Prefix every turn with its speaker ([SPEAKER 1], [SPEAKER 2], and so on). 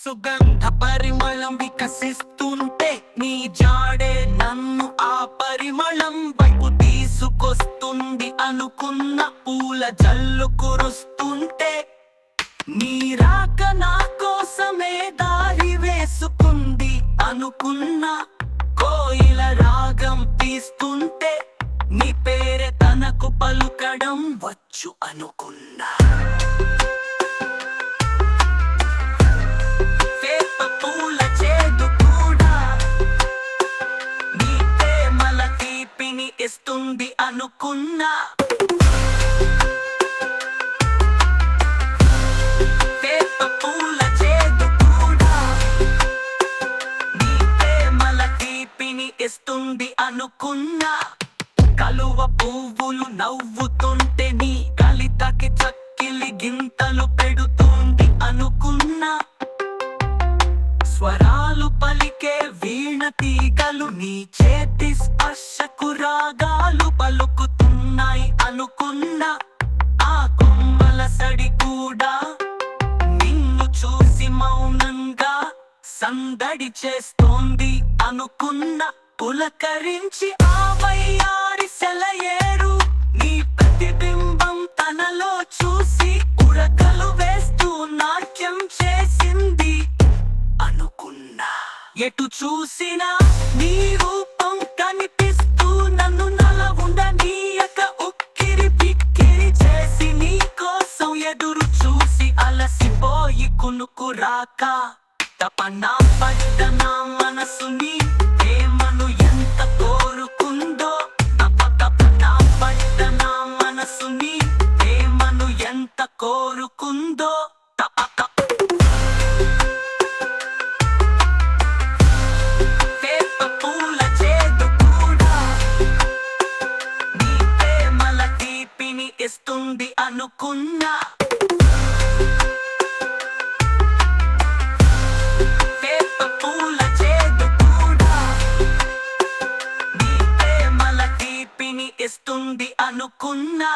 [SPEAKER 1] సుగంధ పరిమళం వికసిస్తుంటే నీ జాడే నన్ను ఆ పరిమళం వైపు తీసుకొస్తుంది అనుకున్న పూల జల్లు కురుస్తుంటే నీ రాక నా కోసమే దారి వేసుకుంది అనుకున్న కోయిల రాగం తీస్తుంటే నీ పేరే తనకు పలుకడం వచ్చు అనుకున్న ఇస్తుంది అనుకున్నా. కూడా. తీపిని ఇస్తుంది అనుకున్నా. కలువ పువ్వులు నవ్వుతుంటే నీ కలితకి చక్కిలి గింతలు తీగలు నీ చేతి స్పర్శకు రాగాలు పలుకుతున్నాయి అనుకున్న ఆ కొమ్మల సడి కూడా. నిన్ను చూసి మౌనంగా సందడి చేస్తోంది అనుకున్న పులకరించి ఆ వయ్యారి సెలయేరు ఎటు చూసినా నీ రూపం కనిపిస్తూ నన్ను నీ త ఉక్కిరి బిక్కిరి చేసి నీ కోసం ఎదురు చూసి అలసిపోయి కునుకు రాక. తపనా పడ్డ నా మనసుని? ప్రేమను ఎంత కోరుకుందో? తప తపనా పడ్డ నా మనసుని? ప్రేమను ఎంత కోరుకుందో? చేస్తుంది అనుకున్నా. ఇస్తుంది అనుకున్నా.